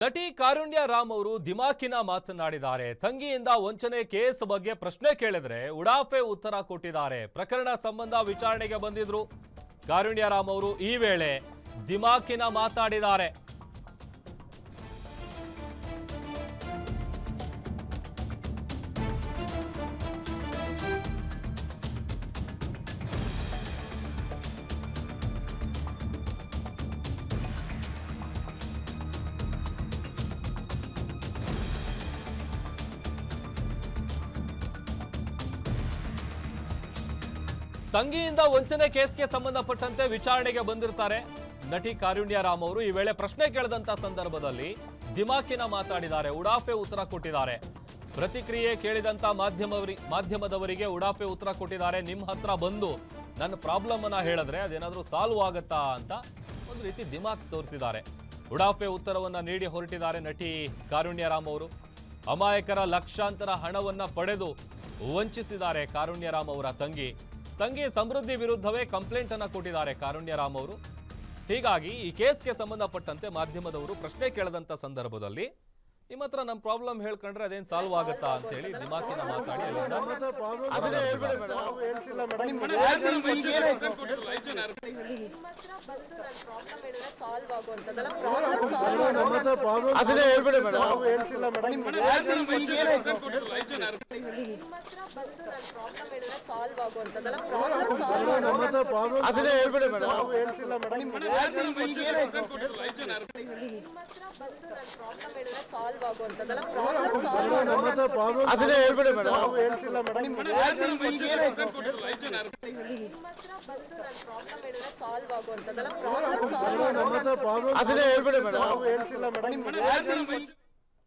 ನಟಿ ಕಾರುಣ್ಯ ರಾಮ್ ಅವರು ದಿಮಾಕಿನ ಮಾತನಾಡಿದ್ದಾರೆ ತಂಗಿಯಿಂದ ವಂಚನೆ ಕೇಸ್ ಬಗ್ಗೆ ಪ್ರಶ್ನೆ ಕೇಳಿದ್ರೆ ಉಡಾಫೆ ಉತ್ತರ ಕೊಟ್ಟಿದ್ದಾರೆ. ಪ್ರಕರಣ ಸಂಬಂಧ ವಿಚಾರಣೆಗೆ ಬಂದಿದ್ರು. ಕಾರುಣ್ಯ ರಾಮ್ ಅವರು ಈ ವೇಳೆ ದಿಮಾಕಿನ ಮಾತಾಡಿದ್ದಾರೆ ತಂಗಿಯಿಂದ ವಂಚನೆ ಕೇಸ್ಗೆ ಸಂಬಂಧಪಟ್ಟಂತೆ ವಿಚಾರಣೆಗೆ ಬಂದಿರ್ತಾರೆ. ನಟಿ ಕಾರುಣ್ಯ ರಾಮ್ ಅವರು ಈ ವೇಳೆ ಪ್ರಶ್ನೆ ಕೇಳದಂತ ಸಂದರ್ಭದಲ್ಲಿ ದಿಮಾಕಿನ ಮಾತಾಡಿದ್ದಾರೆ. ಉಡಾಫೆ ಉತ್ತರ ಕೊಟ್ಟಿದ್ದಾರೆ. ಪ್ರತಿಕ್ರಿಯೆ ಕೇಳಿದಂತ ಮಾಧ್ಯಮವರಿ, ಮಾಧ್ಯಮದವರಿಗೆ ಉಡಾಫೆ ಉತ್ತರ ಕೊಟ್ಟಿದ್ದಾರೆ. ನಿಮ್ಮ ಹತ್ರ ಬಂದು ನನ್ನ ಪ್ರಾಬ್ಲಮ್ ಅನ್ನ ಹೇಳಿದ್ರೆ ಅದೇನಾದ್ರೂ ಸಾಲ್ವ್ ಆಗತ್ತಾ ಅಂತ ಒಂದು ರೀತಿ ದಿಮಾಕ್ ತೋರಿಸಿದ್ದಾರೆ. ಉಡಾಫೆ ಉತ್ತರವನ್ನ ನೀಡಿ ಹೊರಟಿದ್ದಾರೆ ನಟಿ ಕಾರುಣ್ಯ ರಾಮ್ ಅವರು. ಅಮಾಯಕರ ಲಕ್ಷಾಂತರ ಹಣವನ್ನ ಪಡೆದು ವಂಚಿಸಿದ್ದಾರೆ ಕಾರುಣ್ಯ ರಾಮ್ ಅವರ ತಂಗಿ. ತಂಗಿ ಸಮೃದ್ಧಿ ವಿರುದ್ಧವೇ ಕಂಪ್ಲೇಂಟ್ ಅನ್ನ ಕೊಟ್ಟಿದ್ದಾರೆ ಕಾರುಣ್ಯ ರಾಮ್ ಅವರು. ಹೀಗಾಗಿ ಈ ಕೇಸ್ಗೆ ಸಂಬಂಧಪಟ್ಟಂತೆ ಮಾಧ್ಯಮದವರು ಪ್ರಶ್ನೆ ಕೇಳದಂತ ಸಂದರ್ಭದಲ್ಲಿ ನಿಮ್ಮ ಹತ್ರ ನಮ್ಮ ಪ್ರಾಬ್ಲಮ್ ಹೇಳ್ಕೊಂಡ್ರೆ ಅದೇನ್ ಸಾಲ್ವ್ ಆಗುತ್ತಾ ಅಂತ ಹೇಳಿ ದಿಮಾಕಿನ ಮಾತಾಡಿ. ಅದನ್ನೇ ಹೇಳ್ಬೇಡಿ ಮೇಡಮ್ ನಾವು ಹೇಳ್ತಿಲ್ಲ ಮೇಡಮ್ ನಿಮ್ಮ ಹತ್ರ ಬಂದು ನನ್ನ ಪ್ರಾಬ್ಲಮ್ ಹೇಳಿದ್ರೆ ಸಾಲ್ವ್ ಆಗುವಂಥದ್ದಲ್ಲ ಪ್ರಾಬ್ಲಮ್ ಸಾಲ್ವ್ ನಮ್ಮ ಹತ್ರ ಪ್ರಾಬ್ಲಮ್ ಅದನ್ನೇ ಹೇಳ್ಬೇಡಿ ಮೇಡಮ್ ನಾವು ಹೇಳ್ತಿಲ್ಲ ಮೇಡಮ್ ಅದನ್ನೇ ಹೇಳ್ಬೇಡಿ ಮೇಡಮ್. ನಾವು ಹೇಳ್ತಿಲ್ಲ ಮೇಡಮ್. ಅದನ್ನೇ ಹೇಳ್ಬೇಡಿ ಮೇಡಮ್. ಹೇಳ್ತಿಲ್ಲ ಮೇಡಮ್.